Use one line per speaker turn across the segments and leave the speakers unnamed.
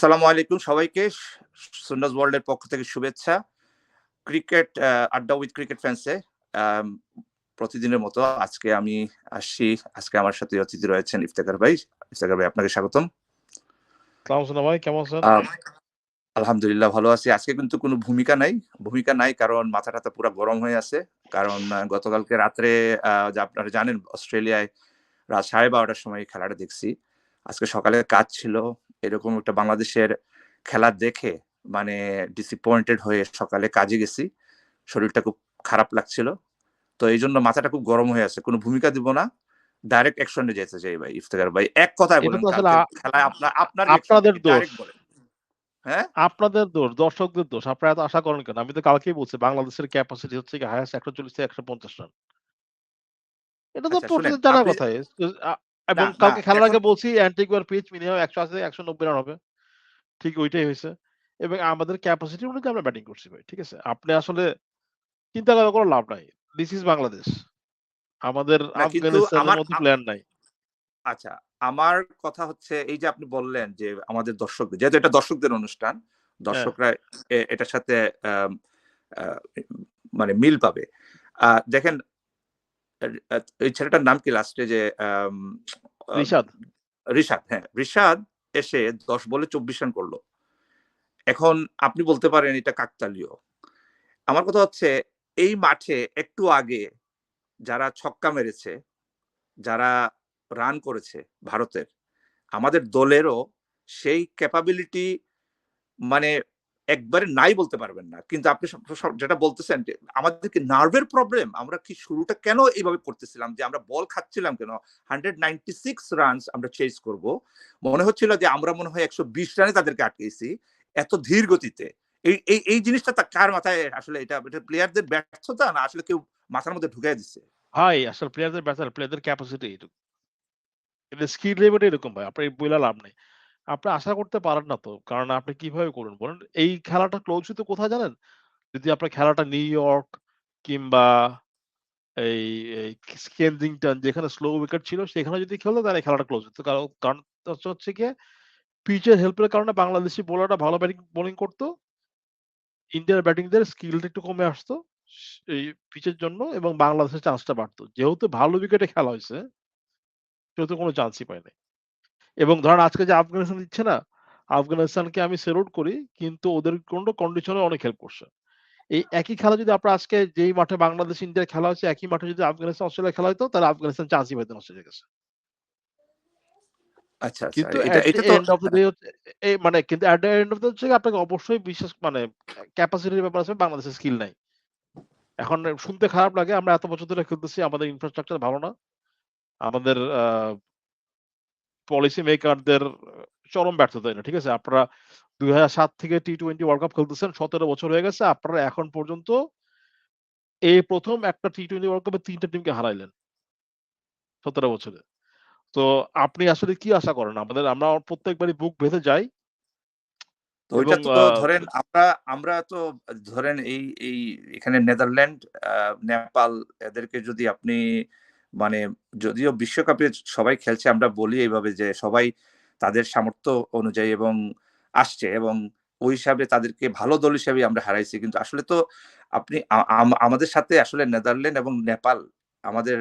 আসসালামু আলাইকুম সবাইকে। সুন্নাস ওয়ার্ল্ডের পক্ষ থেকে শুভেচ্ছা। ক্রিকেট আড্ডা উইথ ক্রিকেট ফ্যান্সে প্রতিদিনের মতো আজকে আমি আসছি। আজকে আমার সাথে অতিথি রয়েছেন ইফতেকার ভাই। ইফতেকার ভাই আপনাকে স্বাগতম।
ভাই কেমন আছেন?
আলহামদুলিল্লাহ ভালো আছি। আজকে কিন্তু কোনো ভূমিকা নাই। ভূমিকা নাই কারণ মাথা টাথা পুরো গরম হয়ে আছে। কারণ গতকালকে রাত্রে আপনারা জানেন অস্ট্রেলিয়ায় রাত সাড়ে বারোটার সময় খেলাটা দেখছি। আজকে সকালে কাজ ছিল এরকম একটা বাংলাদেশের খেলা দেখে মানে ডিসঅ্যাপয়েন্টেড হয়ে সকালে কাজে গেছি। শরীরটা খুব খারাপ লাগছিল। তো এই জন্য মাথাটা খুব গরম হয়ে আছে। কোনো ভূমিকা দিব না। ডাইরেক্ট অ্যাকশনে যেতে চাই ভাই ইফতেকার ভাই। এক কথায় বলেন খেলায় আপনার আপনার
আপনাদের দোষ।
হ্যাঁ?
আপনাদের দোষ দর্শকদের দোষ। আপনারা এত আশা করেন কেন? আমি তো কালকেই বলছি বাংলাদেশের ক্যাপাসিটি হচ্ছে কি একশো চল্লিশ থেকে একশো পঞ্চাশ রান। এটা তো
আচ্ছা,
প্রতিদিন এবং কালকে খেলার আগে বলছি অ্যান্টিগুয়ার পিচ মিনিমাম একশো আশি থেকে একশো নব্বই রান হবে। ঠিক ওইটাই হয়েছে। এবং আমাদের ক্যাপাসিটি অনুযায়ী আমরা ব্যাটিং করছি ভাই ঠিক আছে? আপনি আসলে চিন্তা করার কোনো লাভ নাই। দিস ইজ বাংলাদেশ আমাদের আফগানিস্তানের মতো প্লেয়ার নাই।
আচ্ছা আমার কথা হচ্ছে এই যে আপনি বললেন যে আমাদের দর্শকদের যেহেতু এটা দর্শকদের অনুষ্ঠান দর্শকরা এটার সাথে মানে মিল পাবে। আহ, দেখেন এই ছেলেটার নাম কি লাস্টে যে
রিশাদ।
রিশাদ হ্যাঁ। রিশাদ এসে দশ বলে চব্বিশ রান করল। এখন আপনি বলতে পারেন এটা কাকতালীয়। আমার কথা হচ্ছে এই মাঠে একটু আগে যারা ছক্কা মেরেছে যারা রান করেছে ভারতের আমাদের দলেরও সেই ক্যাপাবিলিটি মানে একবারে নাই বলতে পারবেন না। কিন্তু আপনি যেটা বলতেছেন যে আমাদের কি নার্ভের প্রবলেম আমরা কি শুরুটা কেন এইভাবে করতেছিলাম? যে, আমরা বল খাচ্ছিলাম কেন? হান্ড্রেড নাইনটি সিক্স রানস আমরা চেস করব। মনে হচ্ছিল যে, আমরা মনে হয় একশো বিশ রানে তাদেরকে আটকেছি। এত ধীর গতিতে। এই এই জিনিসটা তা কার মাথায় আসলে এটা এটা প্লেয়ারদের ব্যর্থতা না আসলে কেউ মাথার মধ্যে ঢুকাই দিচ্ছে
ভাই, আসলে প্লেয়ারদের ব্যাটার প্লেয়ারদের ক্যাপাসিটি এটা স্কিল লেভেল এরকম ভাই, আপনার বইলা লাভ নেই। আপনি আশা করতে পারেন না তো। কারণ আপনি কীভাবে করুন বলেন? এই খেলাটা ক্লোজ হতে কোথায় জানেন? যদি আপনার খেলাটা নিউ ইয়র্ক কিংবা এই কেনজিংটন যেখানে স্লো উইকেট ছিল, সেখানে যদি খেলতো তাহলে খেলাটা ক্লোজ হতো। কারণ কারণ হচ্ছে গিয়ে পিচের হেল্পের কারণে বাংলাদেশি বোলাররা ভালো ব্যাটিং বোলিং করতো। ইন্ডিয়ার ব্যাটিংদের স্কিলটা একটু কমে আসতো এই পিচের জন্য এবং বাংলাদেশের চান্সটা বাড়তো। যেহেতু ভালো উইকেটে খেলা হয়েছে, সেহেতু কোনো চান্সই পায় নাই। এবং ধরেন আজকে যে আফগানিস্তান দিচ্ছে না আফগানিস্তানকে আমি সেলুট করি কিন্তু ওদের কোনো কন্ডিশনে অনেক হেল্প করছে। এই একই খেলা যদি আপনার আজকে যেই মাঠে বাংলাদেশ ইন্ডিয়ার খেলা হচ্ছে একই মাঠে যদি আফগানিস্তান অস্ট্রেলিয়া খেলা হতো তাহলে আফগানিস্তান চান্সই পেতেন অস্ট্রেলিয়ার কাছে।
আচ্ছা আচ্ছা
কিন্তু মানে কিন্তু হচ্ছে আপনাকে অবশ্যই বিশ্বাস মানে ক্যাপাসিটির ব্যাপার আছে বাংলাদেশের স্কিল নাই। এখন শুনতে খারাপ লাগে আমরা এত বছর ধরে খেলতেছি আমাদের ইনফ্রাস্ট্রাকচার ভালো না। আমাদের পলিসি মেকারদের চরম ব্যর্থতা এটা ঠিক আছে? আপনারা দুই সাত থেকে টি টোয়েন্টি ওয়ার্ল্ড কাপ খেলতেছেন সতেরো বছর হয়ে গেছে আপনারা এখন পর্যন্ত এই প্রথম একটা টি টোয়েন্টি ওয়ার্ল্ড কাপে তিনটা টিমকে হারাইলেন সতেরো বছরে। তো আপনি আসলে কি আশা করেন? আমাদের আমরা প্রত্যেকবারই বুক বেঁধে যাই।
তো ওইটা তো ধরেন আমরা আমরা তো ধরেন এই এই এখানে নেদারল্যান্ড নেপাল এদেরকে যদি আপনি মানে যদিও বিশ্বকাপে সবাই খেলছে আমরা বলি এইভাবে যে সবাই তাদের সামর্থ্য অনুযায়ী এবং আসছে এবং ওই হিসাবে তাদেরকে ভালো দল হিসাবে আমরা হারাইছি। কিন্তু আসলে তো আপনি আমাদের সাথে আসলে নেদারল্যান্ড এবং নেপাল আমাদের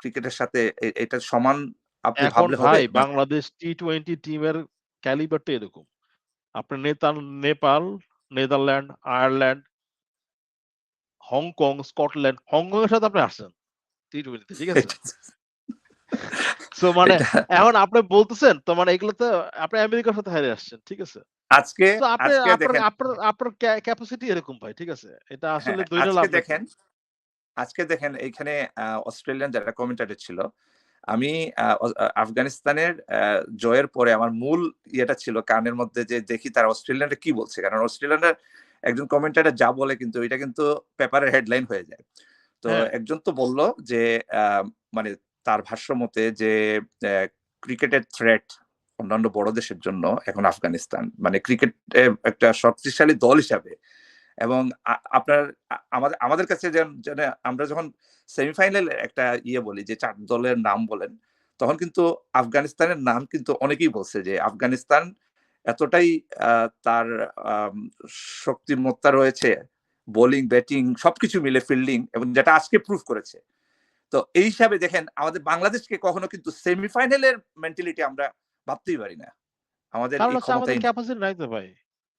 ক্রিকেটের সাথে এটা সমান আপনি ভাবলে হবে?
বাংলাদেশ টি টোয়েন্টি টিমের ক্যালিবারটা এরকম। আপনি নেতাল Nepal Netherlands Ireland Hong Kong Scotland Hong Kong এর সাথে আপনি আসছেন টি টোয়েন্টিতে ঠিক আছে? মানে এখন আপনি বলতেছেন তো মানে এগুলো তো আপনি আমেরিকার সাথে আসছেন ঠিক আছে?
আজকে
আপনি আপনার আপনার ক্যাপাসিটি এরকম ভাই ঠিক আছে? এটা আসলে
হ্যাঁ, দেখেন আজকে দেখেন এইখানে আহ, অস্ট্রেলিয়ান যারা কমেন্টাটর ছিল আমি আফগানিস্তানের জয়ের পরে আমার মূল ইয়েটা ছিল কানের মধ্যে যে দেখি তারা অস্ট্রেলিয়ানরা কি বলছে। কারণ অস্ট্রেলিয়ানরা একজন কমেন্টাটর যা বলে কিন্তু এটা কিন্তু পেপারের হেডলাইন হয়ে যায়। তো
হ্যাঁ।
একজন তো বলল যে মানে তার ভাষ্য মতে যে ক্রিকেটের থ্রেট অন্যান্য বড় দেশের জন্য এখন আফগানিস্তান মানে ক্রিকেট একটা শক্তিশালী দল হিসাবে এবং আপনার আমাদের আমাদের কাছে আমরা যখন সেমিফাইনাল একটা ইয়ে বলি যে চার দলের নাম বলেন তখন কিন্তু আফগানিস্তানের নাম কিন্তু অনেকেই বলছে যে আফগানিস্তান এতটাই আহ, তার শক্তিমত্তা রয়েছে বোলিং ব্যাটিং সবকিছু মিলে ফিল্ডিং এবং যেটা আজকে প্রুফ করেছে তো এই হিসাবে দেখেন আমাদের বাংলাদেশকে কখনো কিন্তু সেমিফাইনালের মেন্টালিটি আমরা ভাবতেই পারি না আমাদের
আমাদের ক্যাপাসিটি নাই তো ভাই।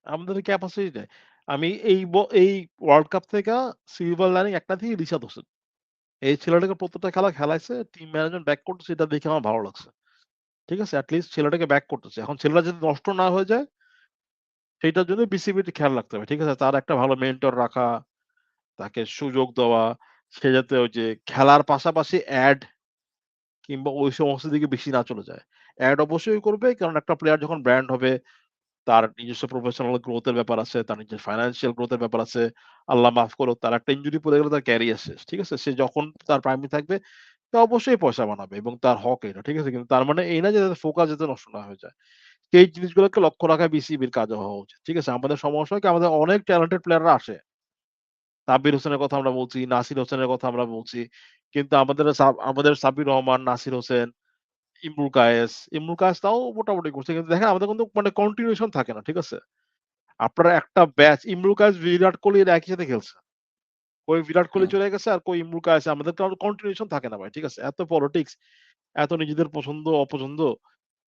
আমাদের ক্যাপাসিটি নাই। আমি এই এই ওয়ার্ল্ড কাপ থেকে সিলভার লাইনিং একটা থেকে রিশাদ হোসেন। এই ছেলেটাকে প্রত্যেকটা খেলা খেলাইছে, টিম ম্যানেজমেন্ট ব্যাক করতেছে এটা দেখে আমার ভালো লাগছে। ঠিক আছে? এট লিস্ট ছেলেটাকে ব্যাক করতেছে। এখন ছেলেটা যদি নষ্ট না হয়ে যায় সেইটার জন্য বিসিবির খেয়াল রাখতে হবে। ঠিক আছে? তার একটা ভালো মেন্টর রাখা, তাকে সুযোগ দেওয়া, সে যাতে ওই যে খেলার পাশাপাশি অ্যাড কিংবা ওই সমস্ত দিকে বেশি না চলে যায়। অ্যাড অবশ্যই করবে কারণ একটা প্লেয়ার যখন ব্র্যান্ড হবে তার নিজস্ব প্রফেশনাল গ্রোথ এর ব্যাপার আছে, তার নিজের ফাইন্যান্সিয়াল গ্রোথ এর ব্যাপার আছে। আল্লাহ মাফ করুক তার একটা ইনজুরি পড়ে গেলে তার ক্যারিয়ার শেষ। ঠিক আছে? সে যখন তার প্রাইমে থাকবে তা অবশ্যই পয়সা বানাবে এবং তার হক এটা। ঠিক আছে? কিন্তু তার মানে এই না যে ফোকাস যাতে নষ্ট না হয়ে যায়। সেই জিনিসগুলোকে লক্ষ্য রাখা বিসিবির কাজ হওয়া উচিত। ঠিক আছে? আমাদের সমস্যা কি আমাদের অনেক ট্যালেন্টেড প্লেয়াররা আসে। সাব্বির হোসেনের কথা আমরা বলছি, নাসির হোসেনের কথা আমরা বলছি। কিন্তু আমাদের আমাদের সাব্বির রহমান, নাসির হোসেন, ইমরুল কায়েস, ইমরুল কায়েস তাও মোটামুটি করছে। কিন্তু দেখেন আমাদের কিন্তু মানে কন্টিনিউশন থাকে না। ঠিক আছে? আপনারা একটা ব্যাচ ইমরুল কায়েস, বিরাট কোহলি এরা একই সাথে খেলছে। কই বিরাট কোহলি চলে গেছে আর কই ইমরুল কায়েস আমাদের কন্টিনিউশন থাকে না ভাই। ঠিক আছে? এত পলিটিক্স, এত নিজেদের পছন্দ অপছন্দ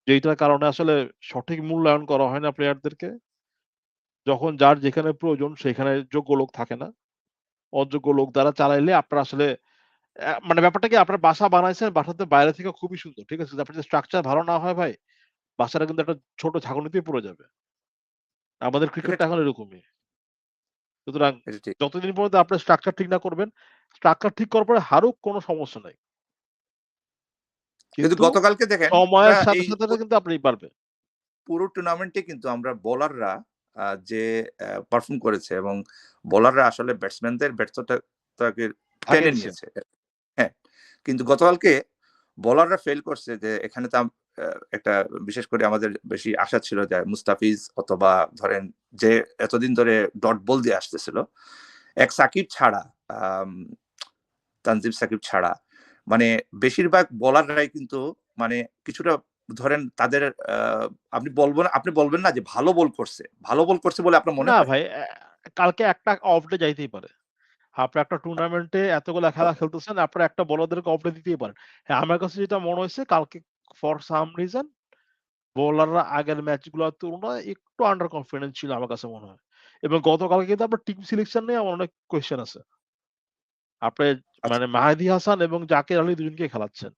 যেইটার কারণে আসলে সঠিক মূল্যায়ন করা হয় না প্লেয়ারদেরকে। যখন যার যেখানে প্রয়োজন সেখানে যোগ্য লোক থাকে না। অযোগ্য লোক দ্বারা চালাইলে আপনার আসলে মানে ব্যাপারটা কি আপনার বাসা বানাইছেন, বাসাতে বাইরে থেকে খুবই সুন্দর। ঠিক আছে? আপনার যদি স্ট্রাকচার ভালো না হয় ভাই, বাসাটা কিন্তু একটা ছোট ঝাঁকুনিতেই পড়ে যাবে। আমাদের ক্রিকেটটা এখন এরকমই। সুতরাং যতদিন পর্যন্ত আপনার স্ট্রাকচার ঠিক না করবেন, স্ট্রাকচার ঠিক করার পরে হারুক কোনো সমস্যা নাই।
কিন্তু গতকালকে দেখেন
সময়ের সাথে, সাথে কিন্তু আপনি পারবেন।
পুরো টুর্নামেন্টে কিন্তু আমরা বোলাররা যে পারফর্ম করেছে এবং বোলাররা আসলে ব্যাটসম্যানদের ব্যর্থতাটাকে টেনে নিয়েছে। হ্যাঁ, কিন্তু গতকালকে বোলাররা ফেইল করছে যে এখানে তো একটা বিশেষ করে আমাদের বেশি আশা ছিল যে মুস্তাফিজ অথবা ধরেন যে এতদিন ধরে ডট বল দিয়ে আসতেছিল। এক সাকিব ছাড়া আম তানজিম সাকিব ছাড়া মানে বেশিরভাগ বোলাররাই কিন্তু মানে কিছুটা ধরেন তাদের আপনি বলব না আপনি বলবেন না যে ভালো বল করছে। ভালো বল করছে বলে আপনার মনে
না ভাই কালকে একটা অফ ডে যাইতেই পারে। আপনি একটা টুর্নামেন্টে এতগুলা খেলা খেলতেছেন, আপনার একটা বোলারদেরকে অফ ডে দিতেই পারেন। হ্যাঁ, আমার কাছে যেটা মনে হয়েছে কালকে ফর সাম রিজন বোলাররা আগের ম্যাচগুলোর তুলনায় একটু আন্ডার কনফিডেন্স ছিল আমার কাছে মনে হয়। এবং গতকালকে কিন্তু আপনার টিম সিলেকশন নিয়ে আমার অনেক কোয়েশ্চেন আছে। আপনি
আচ্ছা।
মানে মাহাদী হাসান এবং জাকির আলী দুজনকেই খেলাচ্ছেন।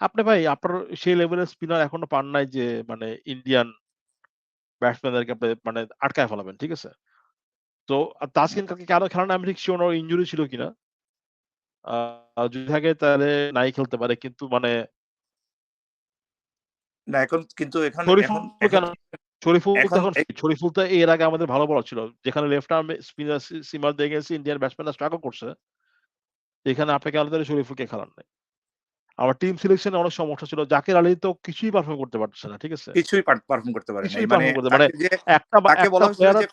আপনি ভাই আপনার সেই লেভেলের স্পিনার এখনও পান নাই যে মানে ইন্ডিয়ান ব্যাটসম্যানদেরকে আপনি মানে আটকায় ফেলাবেন। ঠিক আছে? তো তাসকিন কালকে কেন খেলে না আমি ঠিক সিওর না ওর ইনজুরি ছিল কিনা। যদি থাকে তাহলে নাই খেলতে পারে। কিন্তু মানে
না এখন কিন্তু এখানে
শরীফুল তো এর আগে আমাদের ভালো বলার ছিল। যেখানে লেফট আর্মে স্পিনার সিমার দিয়ে গেছে ইন্ডিয়ান ব্যাটসম্যানরা স্ট্রাগল করছে। এখানে আপনাকে আলাদা শরীফুলকে খেলান নাই? আমার টিম সিলেকশন অনেক সমস্যা ছিল। জাকের আলী তো কিছুই পারফর্ম করতে পারছে না। ঠিক আছে?
কিছুই পারফর্ম করতে পারে।
কিছুই
মানে
পারফর্ম করতে মানে একটা
তাকে বলা হয়েছিল যে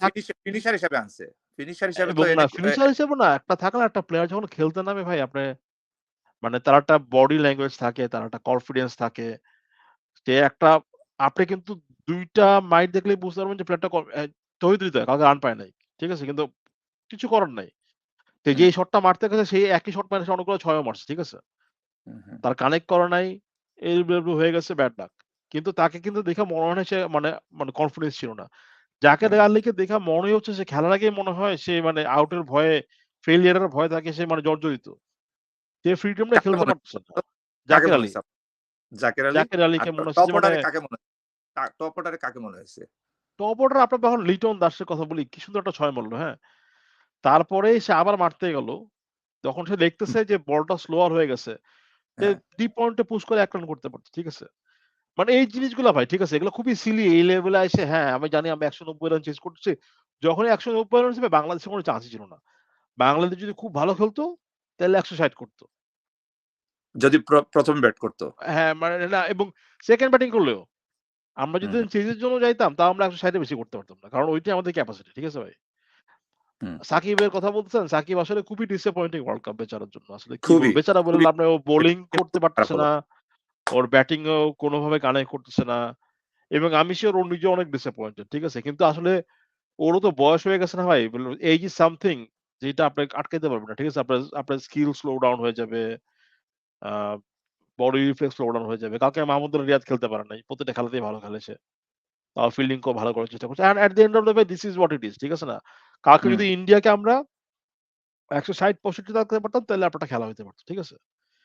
ফিনিশার হিসেবে আনছে। ফিনিশার হিসেবে তো
না ফিনিশার হিসেবে না একটা থাকে না একটা প্লেয়ার যখন খেলতে নামে ভাই আপনি মানে তার একটা বডি ল্যাঙ্গুয়েজ থাকে, তার একটা কনফিডেন্স থাকে। সে একটা আপনি কিন্তু ২ টা মাইট দেখলেই বুঝতে পারবেন যে প্লেয়ারটা ক অ্যা তৌহিদ হৃদয় কালকে রান পায় নাই। ঠিক আছে? কিন্তু কিছু করার নাই। যেই শটটা মারতে গেছে সেই একই শট মারে অনেকগুলো ছয়ও মারছে। ঠিক আছে? তার কানেক্ট করে নাই। এলবিডব্লিউ হয়ে গেছে ব্যাড লাক। কিন্তু তাকে কিন্তু দেখে মনে হয় সে মানে মানে কনফিডেন্স ছিল না। জাকের
হুম।
আলীকে দেখে মনেই হচ্ছে সে খেলার আগেই মনে হয় সে মানে আউট এর ভয়ে ফেইলিউর এর ভয়ে থাকে সে মানে জর্জরিত। সে ফ্রিডমটা খেলতে
মনে
না। জাকের আলী।
জাকের আলী?
জাকের আলীকে মনে হচ্ছে
টপ
মানে
অর্ডারে কাকে মনে টা টপ অর্ডারে কাকে মনে হয়েছে?
টপ অর্ডার আপনার যখন লিটন দাসের কথা বলি, কি সুন্দর একটা ছয় মারল, হ্যাঁ? তারপরেই সে আবার মারতে গেল। যখন সে। দেখতেছে যে বলটা স্লোয়ার হয়ে গেছে,
হ্যাঁ।
পয়েন্টে পুশ করে ১ রান করতে পারত। ঠিক আছে? মানে এই জিনিসগুলা ভাই ঠিক আছে? এগুলো খুবই সিলি এই লেভেলে আইসে হ্যাঁ, আমি জানি আমি ১৯০ রান চেজ করতেছি। যখনই ১৯০ রান হইছে বাংলাদেশের কোনো চান্সই ছিল না। বাংলাদেশ যদি খুব ভালো খেলতো তাহলে ১৬০ করত।
যদি প্র ১ম ব্যাট করত।
হ্যাঁ, মানে না এবং সেকেন্ড ব্যাটিং করলেও। আমরা যদি। চেজের জন্য যাইতাম তাও আমরা ১৬০ এর বেশি করতে পারতাম না। কারণ ওইটাই আমাদের ক্যাপাসিটি। ঠিক আছে ভাই? সাকিবের কথা বলতেছেন, সাকিব আসলে খুবই ডিসঅ্যাপয়েন্টিং ওয়ার্ল্ড কাপ বেচারার জন্য। আসলে বেচারা নাই। ও বোলিং করতে পারতেছে না। ওর ব্যাটিং ও কোনভাবে কানেক্ট করতেছে না। এবং আমি সিউর ও নিজেও অনেক ডিসঅ্যাপয়েন্টেড। ঠিক আছে? কিন্তু আসলে ওরও তো বয়স হয়ে গেছে না ভাই। বল এইজ সামথিং যেটা আপনি আটকাইতে পারবেন না। ঠিক আছে? আপনার আপনার স্কিল স্লো ডাউন হয়ে যাবে। বডি রিফ্লেক্স স্লো ডাউন হয়ে যাবে। কালকে মাহমুদুল্লাহ রিয়াদ খেলতে পারে নাই। প্রত্যেকটা খেলাতেই ভালো খেলেছে তাও ফিল্ডিং খুব ভালো করার চেষ্টা করছে। And at the end of the day this is what it is. ঠিক আছে না? কালকে যদি ইন্ডিয়াকে আমরা ১৬০-৬৫ রাখতে পারতাম তাহলে আপনারটা খেলা হইতে পারত। ঠিক আছে?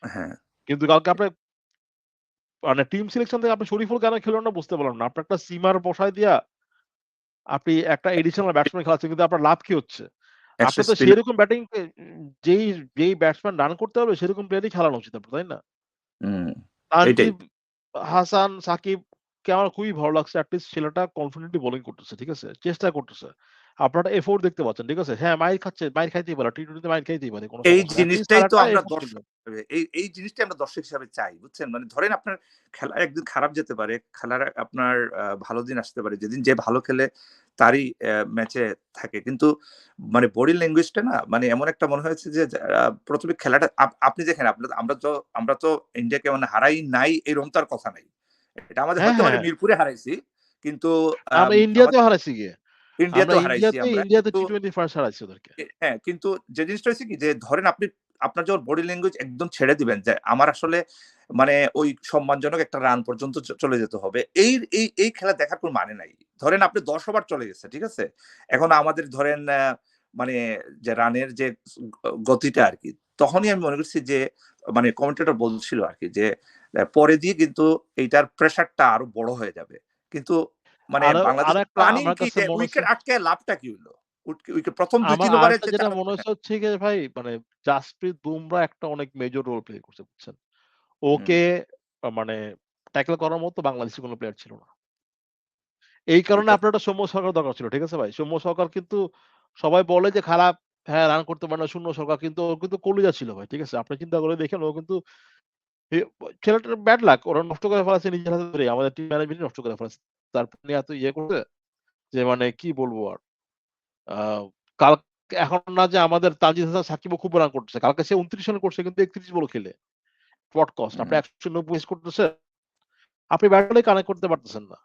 হ্যাঁ।
কিন্তু কালকে আপনার মানে টিম সিলেকশন থেকে আপনি শরীফুল কেন খেললেন না বুঝতে পারলাম না। আপনার একটা সিমার বসায় দিয়া আপনি একটা এডিশনাল ব্যাটসম্যান খেলাচ্ছেন কিন্তু আপনার লাভ কি হচ্ছে?
একশো
আপনার তো সেরকম ব্যাটিং যেই যেই ব্যাটসম্যান রান করতে হবে সেরকম প্লেয়ারই খেলানো উচিত আপনার, তাই না? হাসান, সাকিবকে আমার খুবই ভালো লাগছে। এট লিস্ট ছেলেটা কনফিডেন্টলি বোলিং করতেছে। ঠিক আছে? চেষ্টা করতেছে। আপনারা এফোর্ট দেখতে পাচ্ছেন। ঠিক আছে? হ্যাঁ, মাইর খাচ্ছে, মাইর খাইতেই পারে। টি-টোয়েন্টি তে মাইর খাইতেই পারে। কোন
এই জিনিসটাই তো আমরা দর্শক এই এই জিনিসটাই আমরা দর্শক হিসাবে চাই। বুঝছেন? মানে ধরেন আপনার খেলা একদিন খারাপ যেতে পারে। খেলার আপনার ভালো দিন আসতে পারে। যেদিন যে ভালো খেলে তারই ম্যাচে থাকে। কিন্তু মানে বডি ল্যাঙ্গুয়েজটা না মানে এমন একটা মনে হয়েছে যে ১ম খেলাটা আপনি দেখেন আপনার আমরা তো আমরা তো ইন্ডিয়াকে মানে হারাই নাই এরকম তো আর কথা নাই। এটা আমাদের
হ্যাঁ,
হতে পারে
হ্যাঁ।
মিরপুরে হারাইছি। কিন্তু
আমরা
আম আমাদের
হারাইছি গিয়ে। আমরা
ইন্ডিয়াতেও হারাইছি আমরা।
ইন্ডিয়াতে
কিন্তু
টি-টোয়েন্টি ফার্স্ট হারাইছি ওদেরকে।
হ্যাঁ, কিন্তু যে জিনিসটা কি যে ধরেন আপনি আপনার যখন বডি ল্যাঙ্গুয়েজ একদম ছেড়ে দিবেন যে আমার আসলে মানে ওই সম্মানজনক একটা রান পর্যন্ত চলে যেতে হবে। এই এই এই খেলা দেখার কোন মানে নাই। ধরেন আপনি ১০ ওভার চলে গেছে। ঠিক আছে? এখন আমাদের ধরেন মানে যে রানের যে গতিটা আরকি তখনই আমি মনে করছি যে মানে কমেন্টেটর বলছিল আর কি যে পরে দিয়ে কিন্তু এইটার প্রেশারটা আরও বড় হয়ে যাবে। কিন্তু মানে
আরও
প্ল্যানিং কি
কাছে
যে উইকেট
হচ্ছে
লাভটা কি হইল? উইক উইকেট ১ম ২-৩ ওভারে
যেটা মনে। হচ্ছে হচ্ছে ভাই মানে জাসপ্রীত বুমরাহ একটা অনেক মেজর রোল প্লে করছে বুঝছেন? ওকে মানে ট্যাকল করার মতো বাংলাদেশী কোন প্লেয়ার ছিল না। এই কারণে আপনার একটা সৌম্য সরকার দরকার ছিল। ঠিক আছে ভাই? সৌম্য সরকার কিন্তু সবাই বলে যে খারাপ, হ্যাঁ, রান করতে পারে না শূন্য সরকার কিন্তু ও কিন্তু কলিজা ছিল ভাই। ঠিক আছে? আপনি চিন্তা করে দেখেন ও কিন্তু ছেলেটার ব্যাড লাক ওরা নষ্ট করে ফেলাছে নিজের হাতে ধরেই। আমাদের টিম ম্যানেজমেন্টই নষ্ট করে ফেলাছে। তারপর নিয়ে এত ইয়ে করছে যে মানে কি বলব আর? কাল এখন না যে আমাদের তানজিদ হাসান সাকিবও খুব রান করতেছে। কালকে সে ২৯ রান করছে কিন্তু ৩১ বল খেলে। Spot cost. আপনি। ১৯০ মিস করতেছেন। আপনি ব্যাট কানেক্ট করতে পারতেছেন না।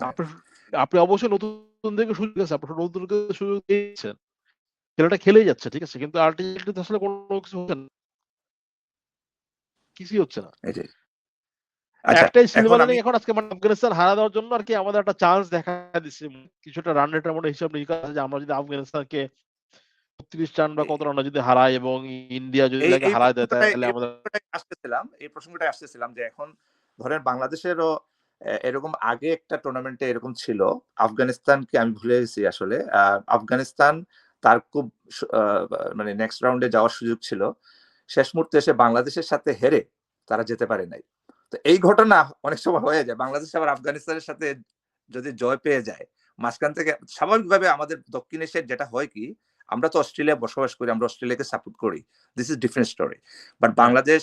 আপনি আপনি অবশ্যই নতুনদেরকে সুযোগ আছে। আপনি সুযোগ দিয়েছেন। ছেলেটা খেলেই যাচ্ছে। ঠিক আছে? কিন্তু আল্টিমেটলি আসলে কোন কিছু হচ্ছে না। কিছুই হচ্ছে না।
আচ্ছা
একটাই
এখন
সিলভার এখন আজকে মানে আফগানিস্তান হারা দেওয়ার জন্য আরকি আমাদের একটা চান্স দেখা দিচ্ছে। কিছুটা রান রেটের মধ্যে হিসাব নিকাশ যে আমরা যদি আফগানিস্তানকে ৩৬ রান বা কত রানে যদি হারাই এবং ইন্ডিয়া যদি হারায় দেয় তাহলে আমাদের
আসতেছিলাম এই প্রসঙ্গটাই আসতেছিলাম যে এখন ধরেন বাংলাদেশেরও এরকম আগে একটা টুর্নামেন্টে এরকম ছিল। আফগানিস্তানকে আমি ভুলে গেছি আসলে। আফগানিস্তান তার খুব মানে নেক্সট রাউন্ডে যাওয়ার সুযোগ ছিল। শেষ মুহূর্তে এসে বাংলাদেশের সাথে হেরে তারা যেতে পারে নাই। তো এই ঘটনা অনেক সময় হয়ে যায়। বাংলাদেশ আবার আফগানিস্তানের সাথে যদি জয় পেয়ে যায়, মাঝখান থেকে স্বাভাবিকভাবে আমাদের দক্ষিণ এশিয়ার যেটা হয় কি, আমরা তো অস্ট্রেলিয়া বসবাস করি। আমরা অস্ট্রেলিয়াকে সাপোর্ট করি। This is different story. But Bangladesh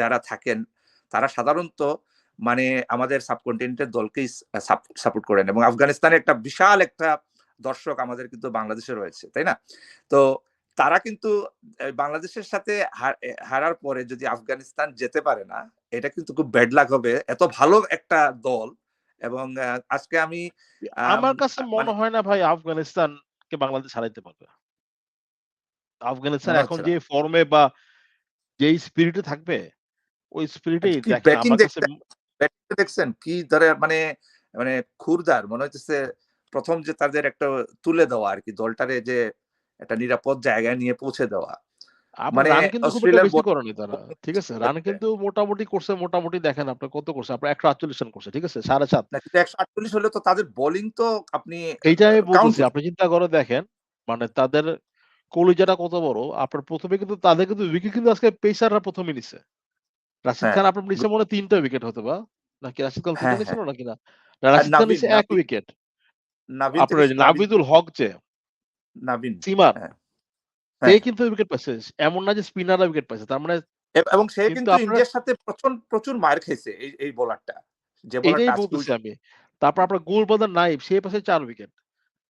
যারা থাকেন তারা সাধারণত মানে আমাদের সাবকন্টিনেন্টের দলকেই সাপোর্ট করেন এবং আফগানিস্তানের একটা বিশাল একটা দর্শক আমাদের কিন্তু বাংলাদেশে রয়েছে। তাই না? তো তারা কিন্তু বাংলাদেশের সাথে হারার পরে যদি আফগানিস্তান যেতে পারে না, এটা কিন্তু খুব ব্যাড লাক হবে। এত ভালো একটা দল এবং আজকে আমি
আমার কাছে মনে
মানে
হয় না ভাই আফগানিস্তানকে বাংলাদেশ হারাইতে পারবে। আফগানিস্তান এখন যে ফর্মে বা যেই স্পিরিট থাকবে, ওই স্পিরিটেই
ব্যাটিং দেখছেন? দেখছেন? কি ধরে মানে মানে খুরদার মনে হইতেছে ১ম যে তাদের একটা তুলে দেওয়া আরকি দলটারে যে একটা নিরাপদ জায়গায় নিয়ে পৌঁছে দেওয়া। মানে।
ঠিক আছে? রান কিন্তু মোটামুটি করছে মোটামুটি দেখেন আপনার কত করছে? আপনার ১৪৮ রান করছে। ঠিক আছে? ৭.৫
না কিন্তু ১৪৮ হলে তো তাদের বোলিং তো আপনি
এইটাই আমি বলতেছি। আপনি চিন্তা করে দেখেন, মানে তাদের কলিজাটা কত বড়। আপনার ১ম এ কিন্তু তাদের কিন্তু উইকেট কিন্তু আজকে পেসাররা ১ম এ নিছে। রাশিদ
হ্যাঁ।
খান আপনার নিছে মনে হয় ৩ টা উইকেট হয়তোবা। নাকি রাশিদ খান ৩ টা
হ্যাঁ,
নিছিল
হ্যাঁ।
নাকি না? রাশিদ খান ১ উইকেট। আপনার নাবিদুল হক যে
নাবিন।
সিমার। সে
হ্যাঁ।
কিন্তু উইকেট পাইছে। এমন না যে স্পিনাররা উইকেট পাইছে। তার মানে
এবং সে
কিন্তু
ইন্ডিয়ার সাথে প্রচুর মাইর খাইছে এই এই বোলারটা। যে বোলারটা
বলতেছি আমি। তারপর আপনার গোলবাদার সে পাইছে ৪ উইকেট।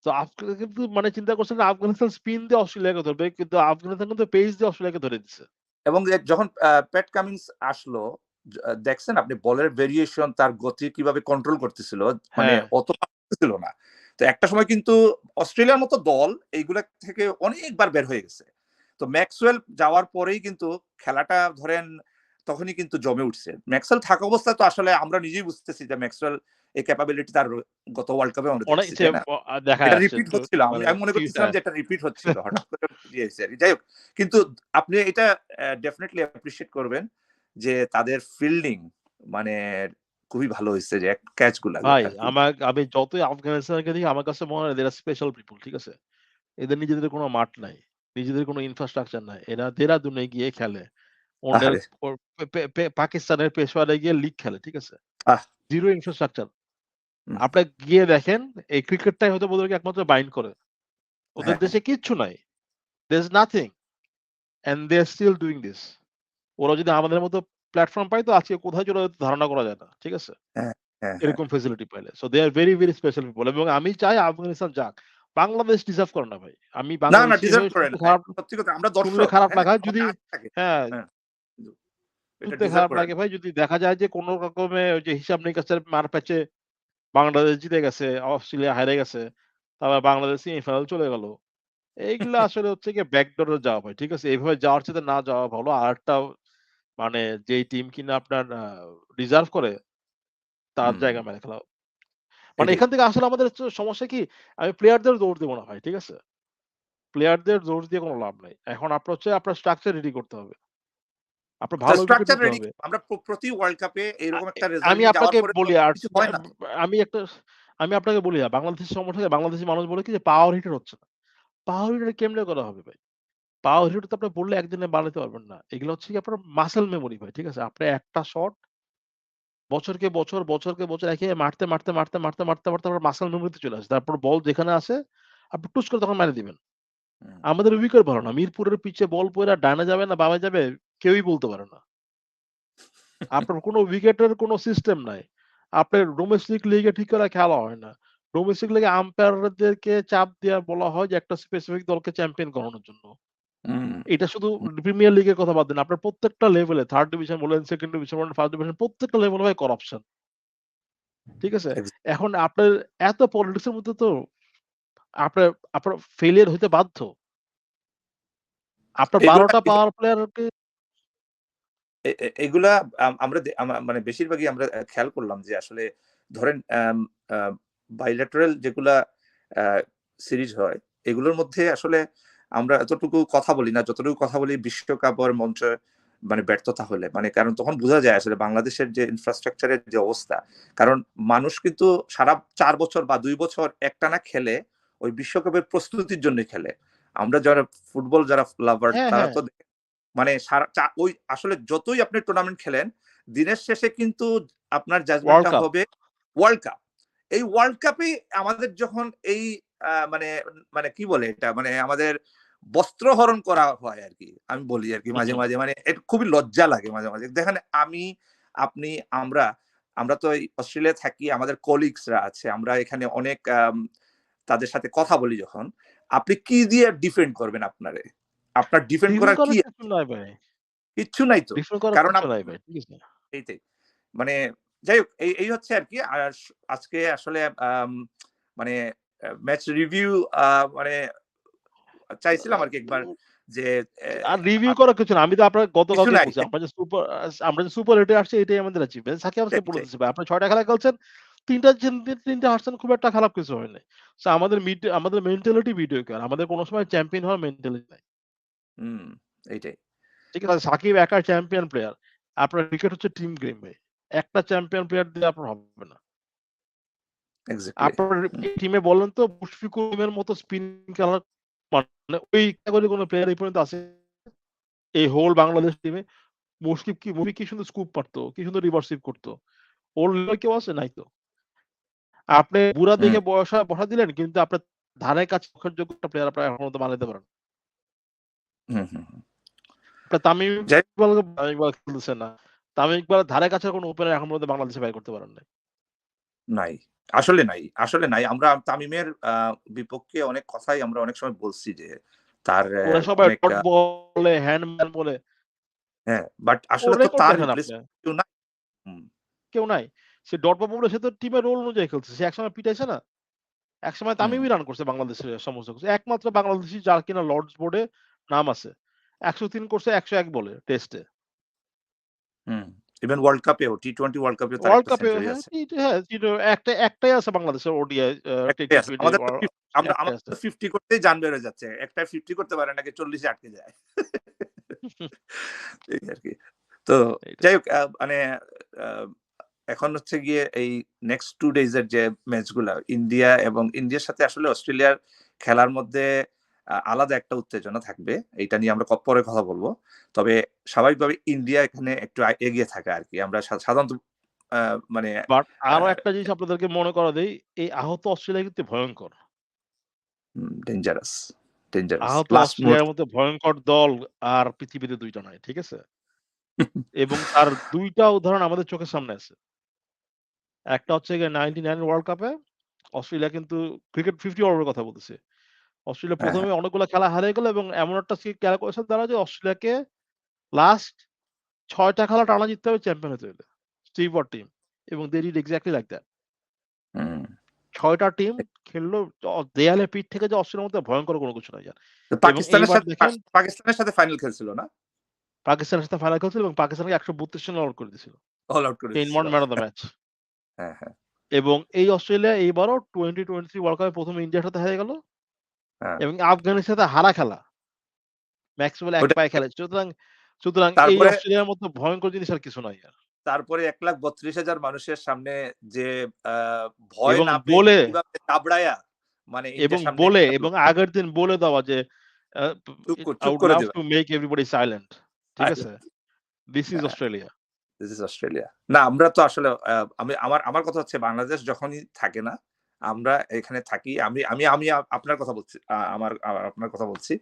তো আফগান কিন্তু মানে চিন্তা করছেন আফগানিস্তান স্পিন দিয়ে অস্ট্রেলিয়াকে ধরবে। কিন্তু আফগানিস্তান কিন্তু পেস দিয়ে অস্ট্রেলিয়াকে ধরে দিছে।
এবং যখন প্যাট কামিন্স আসলো দেখছেন আপনি বলের ভেরিয়েশন তার গতি কীভাবে কন্ট্রোল করতেছিল মানে
হ্যাঁ।
অত ছিল না তো একটা সময় কিন্তু অস্ট্রেলিয়ার মতো দল এইগুলা থেকে অনেকবার বের হয়ে গেছে। তো ম্যাক্সওয়েল যাওয়ার পরেই কিন্তু খেলাটা ধরেন তখনই কিন্তু জমে উঠছে। ম্যাক্সওয়েল থাকা অবস্থায় তো আসলে আমরা নিজেই বুঝতেছি যে ম্যাক্সওয়েল এই ক্যাপাবিলিটি তার গত ওয়ার্ল্ড কাপে আমরা
অনেক
দেখছি, এটা রিপিট হচ্ছিল। আমি
মানে
মনে করতেছিলাম যে এটা রিপিট হচ্ছিল হঠাৎ করে আর যাই হোক কিন্তু আপনি এটা ডেফিনেটলি অ্যাপ্রিশিয়েট করবেন যে তাদের ফিল্ডিং মানে খুবই ভালো হয়েছে যে ক্যাচগুলা
ভাই আমার আমি যতই আফগানিস্তানকে দেখি আমার কাছে মনে হয় এরা স্পেশাল পিপল ঠিক আছে? এদের নিজেদের কোনো মাঠ নাই নিজেদের কোনো ইনফ্রাস্ট্রাকচার নাই। এরা দেরাদুনে গিয়ে খেলে। পাকিস্তানের পেশোয়ারে গিয়ে লিগ খেলে ঠিক আছে? Zero infrastructure. আপনি গিয়ে দেখেন এই ক্রিকেটটাই হয়তো ওদেরকে একমাত্র বাইন্ড করে। ওদের
হ্যাঁ।
দেশে কিচ্ছু নাই। There nothing and they are still doing this ওরা যদি আমাদের মতো প্ল্যাটফর্ম পাই তো আজকে কোথায় চলে যেত ধারণা করা যায় না ঠিক আছে?
হ্যাঁ, হ্যাঁ।
এরকম ফেসিলিটি পাইলে। So they are very very special people এবং আমি চাই আফগানিস্তান যাক। বাংলাদেশ ডিজার্ভ করে না ভাই। আমি হয়ে খারাপ
হ্যাঁ, আমাদের
যদি হ্যাঁ
হ্যাঁ,
খারাপ লাগে ভাই যদি দেখা যায় যে কোন রকমে ওই যে হিসাব নিকাশের মার প্যাচে বাংলাদেশ জিতে গেছে অস্ট্রেলিয়া হারে গেছে তারপর বাংলাদেশ সেমিফাইনাল চলে গেল। এইগুলা আসলে হচ্ছে কি ব্যাকডোরে যাওয়া ভাই ঠিক আছে? এইভাবে যাওয়ার চেয়ে না যাওয়া ভালো। আর একটা মানে যেই টিম কিনা আপনার রিজার্ভ করে তার জায়গা মেরে খেলা মানে এখান থেকে আসলে আমাদের সমস্যা কি আমি প্লেয়ারদের দৌড় দেবো না ভাই ঠিক আছে? প্লেয়ারদের দৌড় দিয়ে কোনো লাভ নাই। এখন আপনার হচ্ছে আপনার স্ট্রাকচার রেডি করতে হবে। আপনার ভালো
স্ট্রাকচার রেডি আমরা প্রতি ওয়ার্ল্ড কাপে এরকম একটা
আমি
রেজাল্ট
আপনাকে বলি আর। আমি একটা আমি আপনাকে বলি বাংলাদেশের সমস্যা বাংলাদেশি মানুষ বলে কি যে পাওয়ার হিটার হচ্ছে না। পাওয়ার হিটার কেমনে করা হবে ভাই? পাওয়ার হিটার তো আপনি বললে একদিনে বানাতে পারবেন না। এগুলো হচ্ছে কি আপনার মাসেল মেমোরি ভাই ঠিক আছে? আপনি একটা শট বছরকে বছর বছরকে বছর একে মারতে মারতে মারতে মারতে মারতে মারতে আপনার মাসেল মেমোরিতে চলে আসে। তারপর বল যেখানে আসে আপনি টুস করে তখন মারি দিবেন। আমাদের উইকেট ভালো না। মিরপুরের পিছে বল পয়রা ডানে যাবে না বামে যাবে কেউই বলতে পারে না। আপনার কোনো উইকেটের কোনো সিস্টেম নাই। আপনার ডোমেস্টিক লিগে ঠিক করে খেলা হয় না। ডোমেস্টিক লিগে আম্পায়ারদেরকে চাপ দেওয়া বলা হয় যে একটা স্পেসিফিক দলকে চ্যাম্পিয়ন করানোর জন্য। এটা শুধু প্রিমিয়ার লিগের কথা বাদ দিন আপনার প্রত্যেকটা লেভেলে থার্ড ডিভিশন বলেন সেকেন্ড ডিভিশন বলেন ফার্স্ট ডিভিশন প্রত্যেকটা লেভেলে হয় করাপশন ঠিক আছে? এখন আপনার এত পলিটিক্স এর মধ্যে তো আপনার আপনার ফেলিয়ার হইতে বাধ্য। আপনার বারোটা পাওয়ার প্লেয়ারকে
এগুলা আমরা মানে বেশিরভাগই আমরা খেয়াল করলাম যে আসলে ধরেন বাইলেটারাল যেগুলা সিরিজ হয় এগুলোর মধ্যে আসলে আমরা এতটুকু কথা বলি না যতটুকু কথা বলি বিশ্বকাপের মঞ্চে মানে ব্যর্থতা হলে মানে কারণ তখন বোঝা যায় আসলে বাংলাদেশের যে ইনফ্রাস্ট্রাকচারের যে অবস্থা কারণ মানুষ কিন্তু সারা চার বছর বা দুই বছর একটানা খেলে ওই বিশ্বকাপের প্রস্তুতির জন্য খেলে। আমরা যারা ফুটবল যারা লাভার
হ্যাঁ,
তারা
হ্যাঁ।
তো মানে সারা ওই আসলে যতই আপনি টুর্নামেন্ট খেলেন দিনের শেষে কিন্তু আপনার জাজমেন্টটা হবে ওয়ার্ল্ড কাপ এই ওয়ার্ল্ড কাপে আমাদের যখন এই আহ, মানে মানে কি বলে এটা? মানে আমাদের বস্ত্রহরণ করা হয় আর কি আমি বলি আর কি মাঝে মাঝে মানে এটা খুবই লজ্জা লাগে মাঝে মাঝে। দেখেন আমি আপনি আমরা আমরা তো অস্ট্রেলিয়া থাকি আমাদের কলিগসরা আছে আমরা এখানে অনেক তাদের সাথে কথা বলি যখন। আপনি কি দিয়ে ডিফেন্ড করবেন আপনারে? আপনার ডিফেন্ড করার কি
কিছু নাই
কিচ্ছু নাই তো। কারণ এইটাই মানে যাই হোক এই এই হচ্ছে আর কি আর আজকে আসলে মানে ম্যাচ রিভিউ মানে চাইছিলাম আর কি একবার যে
আর রিভিউ করার কিছু না। আমি তো আপনার গতকালকে
নাই।
বলছি আমরা যে সুপার আমরা যে সুপার এটে আসছে এটাই আমাদের অ্যাচিভমেন্ট সাকিব
ঠিক,
বলে। দিচ্ছে ভাই। আপনি ছয়টা খেলা খেলছেন তিনটা তিন- তিনটা হারছেন খুব একটা খারাপ কিছু হয় নাই So আমাদের মিড আমাদের মেন্টালিটি ভিডিও কেন আমাদের কোনো সময় চ্যাম্পিয়ন হওয়ার মেন্টালিটি নাই।
হুম এইটাই।
ঠিক আছে সাকিব একা চ্যাম্পিয়ন প্লেয়ার আপনার ক্রিকেট হচ্ছে টিম গেম ভাই। একটা চ্যাম্পিয়ন প্লেয়ার দিয়ে আপনার হবে না। আপনার টিমে বলেন তো মুশফিকুরের মতো স্পিন খেলার মানে ওই ক্যাটাগরি কোনো প্লেয়ার এই পর্যন্ত আছে এই হোল বাংলাদেশ টিমে মুশফিক কি মুশফিক কি সুন্দর স্কুপ পারতো কি সুন্দর রিভার্সিভ করতো। ওর level কেউ আছে নাই তো। আপনি বুড়া দেখে বয়সা বসা দিলেন কিন্তু আপনার ধারে কাছে রক্ষার যোগ্য একটা প্লেয়ার আপনার এখন পর্যন্ত বানাইতে পারেন। তামিম ইকবাল ইকবাল খেলতেছে না। তামিম ইকবাল ধারে কাছে কোনো ওপেনার এখন পর্যন্ত বাংলাদেশে বাইর করতে পারেন না
নাই। আসলে নাই আসলে নাই আমরা তামিমের বিপক্ষে অনেক কথাই আমরা অনেক সময় বলছি যে তার
ডট বলে হ্যান্ডম্যান বলে
হ্যাঁ, বাট আসলে তো তার। কেউ নাই।
কেউ নাই। সে ডটমা বলে সে তো টিমের রোল অনুযায়ী খেলছে। সে একসময় পিটাইছে না? একসময়
হুম।
তামিমই রান করছে বাংলাদেশের সমস্ত কিছু। একমাত্র বাংলাদেশী যার কিনা লর্ডস বোর্ডে নাম আছে। ১০৩ করছে ১০১ বলে টেস্টে।
ইভেন ওয়ার্ল্ড কাপেও টি-টোয়েন্টি ওয়ার্ল্ড কাপেও
ওয়ার্ল্ড
একটা
কাপে হ্যাঁ,
আছে।
টি হ্যাঁ, একটা একটাই আছে বাংলাদেশের ওডিআই টি। টোয়েন্টি
আমাদের আমাদের 50 করতেই জান হয়ে যাচ্ছে। একটায় 50 করতে পারে নাকি 40 এ আটকে যায়। এই আরকি। তো যাই হোক মানে এখন হচ্ছে গিয়ে এই নেক্সট 2 ডেইজ এর যে ম্যাচগুলা ইন্ডিয়া এবং ইন্ডিয়ার সাথে আসলে অস্ট্রেলিয়ার খেলার মধ্যে আলাদা একটা উত্তেজনা থাকবে। এইটা নিয়ে আমরা পরে কথা বলব। তবে স্বাভাবিকভাবে ইন্ডিয়া এখানে একটু এগিয়ে থাকে আরকি। আমরা সাধারণত মানে
আরও একটা জিনিস আপনাদেরকে মনে করা দেই, এই আহত অস্ট্রেলিয়া কিন্তু ভয়ংকর।
Hmm, dangerous, dangerous.
আহত অস্ট্রেলিয়ার ভয়ংকর দল আর পৃথিবীতে ২ টা নাই। ঠিক আছে? এবং তার ২ টা উদাহরণ আমাদের চোখের সামনে আছে। একটা হচ্ছে 99 এর ওয়ার্ল্ড কাপে অস্ট্রেলিয়া কিন্তু ক্রিকেট 50 ওভারের কথা বলতেছি। অস্ট্রেলিয়া
প্রথমে
১ম
হ্যাঁ।
খেলা হারিয়ে গেল এবং এমন একটা সি ক্যালকুলেশন দ্বারা যে অস্ট্রেলিয়াকে লাস্ট ৬ টা খেলা টানা জিততে হবে চ্যাম্পিয়ন হতে হলে। স্টিভ টিম এবং they did exactly like that.
Hmm.
৬ টা টিম খেললো দেয়ালে পিঠ থেকে যে অস্ট্রেলিয়ার মধ্যে ভয়ঙ্কর কোনো কিছু নাই।
পাকিস্তানের সাথে পাকিস্তানের সাথে ফাইনাল খেলছিল না?
পাকিস্তানের সাথে ফাইনাল খেলছিল এবং পাকিস্তানকে ১৩২ রানে আউট করে দিয়েছিল।
অল আউট করে দিছিল।
Man of the match.
হ্যাঁ, হ্যাঁ।
এবং এই অস্ট্রেলিয়া এইবারও 2023 ওয়ার্ল্ড কাপে ১ম ইন্ডিয়ার সাথে হেরে গেল
হ্যাঁ।
এবং আফগানিস্তানের সাথে হারা খেলা। ম্যাক্সওয়েল এক পায়ে খেলে। সুতরাং সুতরাং এই অস্ট্রেলিয়ার মতো ভয়ংকর জিনিস আর কিছু নাই আর।
তারপরে ১,৩২,০০০ মানুষের সামনে যে ভয়
এবং
না
বলে
কীভাবে মানে
এবং বলে এবং আগের দিন বলে দেওয়া যে। To make everybody silent. ঠিক আছে?
সাইলেন্ট।
দিস
হ্যাঁ।
অস্ট্রেলিয়া।
This is Australia. না আমরা তো আসলে আমি আমার আমার কথা হচ্ছে বাংলাদেশ যখনই থাকে না, আমরা এখানে থাকি। আমি আমি আমি আপনার কথা বলছি। আমার আপনার কথা বলছি।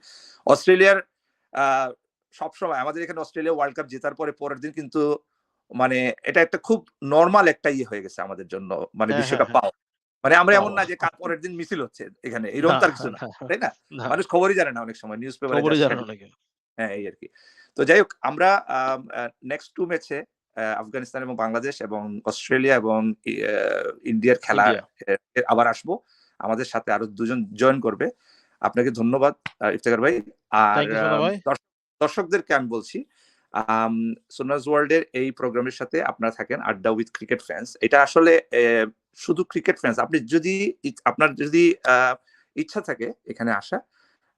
অস্ট্রেলিয়ার সবসময় আমাদের এখানে অস্ট্রেলিয়া ওয়ার্ল্ড কাপ জেতার পরে পরের দিন কিন্তু মানে এটা একটা খুব নরমাল একটা ইয়ে হয়ে গেছে আমাদের জন্য। মানে
হ্যাঁ, হ্যাঁ,
বিশ্বকাপ
হ্যাঁ।
পাওয়া। মানে আমরা এমন না যে কাল পরের দিন মিছিল হচ্ছে এখানে। এরকম তো আর কিছু না। তাই না? মানুষ খবরই জানে না অনেক সময়। নিউজ পেপারে হ্যাঁ, এই আর কি তো যাই হোক আমরা আম নেক্সট টু ম্যাচে আফগানিস্তান এবং বাংলাদেশ এবং অস্ট্রেলিয়া এবং ইন্ডিয়ার খেলা আবার আসব। আমাদের সাথে আরও দুজন জয়েন করবে। আপনাকে ধন্যবাদ আ ইফতেখার ভাই। আর দর্শকদেরকে আমি বলছি আম সোনাস ওয়ার্লড এর এই প্রোগ্রামের সাথে আপনারা থাকেন আড্ডা উইথ ক্রিকেট ফ্যানস। এটা আসলে শুধু ক্রিকেট ফ্যানস। আপনি যদি আপনার যদি ইচ্ছা থাকে এখানে আসা,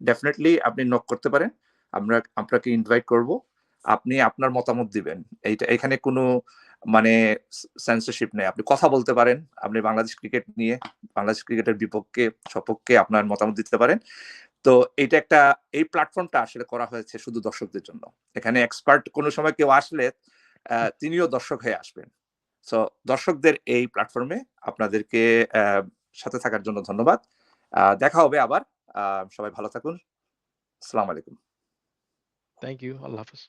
ডেফিনেটলি আপনি নক করতে পারেন। আমরা আপনাকে ইনভাইট করব। আপনি আপনার মতামত দিবেন। এইটা এখানে কোনো মানে সেন্সরশিপ নেই। আপনি কথা বলতে পারেন। আপনি বাংলাদেশ ক্রিকেট নিয়ে, বাংলাদেশ ক্রিকেটের বিপক্ষে, সপক্ষে আপনার মতামত দিতে পারেন। তো এটা একটা এই প্ল্যাটফর্মটা আসলে করা হয়েছে শুধু দর্শকদের জন্য। এখানে এক্সপার্ট কোনো সময় কেউ আসলে তিনিও দর্শক হয়ে আসবেন। সো দর্শকদের এই প্ল্যাটফর্মে আপনাদেরকে সাথে থাকার জন্য ধন্যবাদ। দেখা হবে আবার। সবাই ভালো থাকুন। আসসালামু আলাইকুম।
Thank you. আল্লাহ হাফেজ।